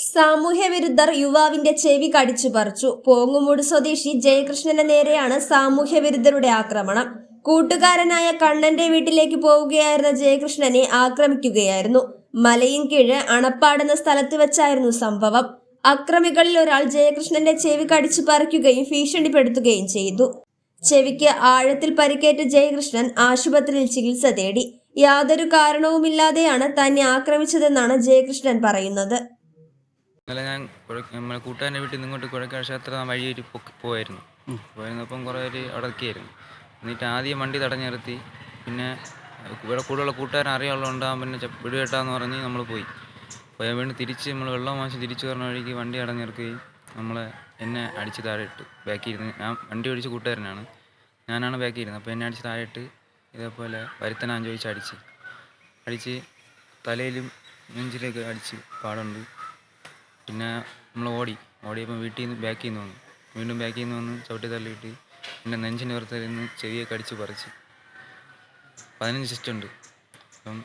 സാമൂഹ്യ വിരുദ്ധർ യുവാവിന്റെ ചെവി കടിച്ചു പറിച്ചു. പോങ്ങുമൂട് സ്വദേശി ജയകൃഷ്ണന്റെ നേരെയാണ് സാമൂഹ്യ വിരുദ്ധരുടെ ആക്രമണം. കൂട്ടുകാരനായ കണ്ണന്റെ വീട്ടിലേക്ക് പോവുകയായിരുന്ന ജയകൃഷ്ണനെ ആക്രമിക്കുകയായിരുന്നു. മലയും കീഴ് അണപ്പാടുന്ന സ്ഥലത്ത് വെച്ചായിരുന്നു സംഭവം. അക്രമികളിൽ ഒരാൾ ജയകൃഷ്ണന്റെ ചെവി കടിച്ചു പറിക്കുകയും ഭീഷണിപ്പെടുത്തുകയും ചെയ്തു. ചെവിക്ക് ആഴത്തിൽ പരിക്കേറ്റ ജയകൃഷ്ണൻ ആശുപത്രിയിൽ ചികിത്സ തേടി. യാതൊരു കാരണവുമില്ലാതെയാണ് തന്നെ ആക്രമിച്ചതെന്നാണ് ജയകൃഷ്ണൻ പറയുന്നത്. ഇന്നലെ ഞാൻ നമ്മളെ കൂട്ടുകാരന്റെ വീട്ടിൽ നിന്ന് ഇങ്ങോട്ട് കുഴക്കാട് ക്ഷേത്രം വഴി ഒരു പൊക്ക് പോയായിരുന്നു പോയിരുന്നപ്പം കുറേ ഒരു അവിടെ നിൽക്കുകയായിരുന്നു എന്നിട്ട് ആദ്യം വണ്ടി തടഞ്ഞു നിർത്തി. പിന്നെ ഇവിടെ കൂടുതലുള്ള കൂട്ടുകാരൻ അറിയാവുള്ളതുകൊണ്ടാകും പിന്നെ വീട് കേട്ടാന്ന് പറഞ്ഞ് നമ്മൾ പോയി. പോയാൽ വീണ്ടും തിരിച്ച് നമ്മൾ വെള്ളം വാങ്ങിച്ച് തിരിച്ചു പറഞ്ഞ വഴിക്ക് വണ്ടി അടഞ്ഞിറക്കുകയും നമ്മൾ നമ്മളെ എന്നെ അടിച്ച് താഴെ ഇട്ടു ബാക്കിൽ ഇരുന്ന് ഞാൻ വണ്ടി ഓടിച്ച് കൂട്ടുകാരനാണ്. ഞാനാണ് ബാക്കിൽ ഇരുന്നത് അപ്പോൾ എന്നെ അടിച്ച് താഴെ ഇട്ട് ഇതേപോലെ വരുത്തനാൻ ചോദിച്ച് അടിച്ച്. അടിച്ച് തലയിലും നെഞ്ചിലേക്ക് അടിച്ച് പാടുണ്ട്. പിന്നെ നമ്മൾ ഓടി. ഓടിയപ്പോൾ വീട്ടിൽ നിന്ന് ബാക്കിൽ നിന്ന് വന്നു. വീണ്ടും ബാക്കിൽ നിന്ന് വന്ന് ചവിട്ടി തള്ളിയിട്ട് പിന്നെ നെഞ്ചിന്റെ പുറത്ത് നിന്ന് ചെവിയെ കടിച്ച് പറിച്ച്. പതിനഞ്ച് ഉണ്ട്. അപ്പം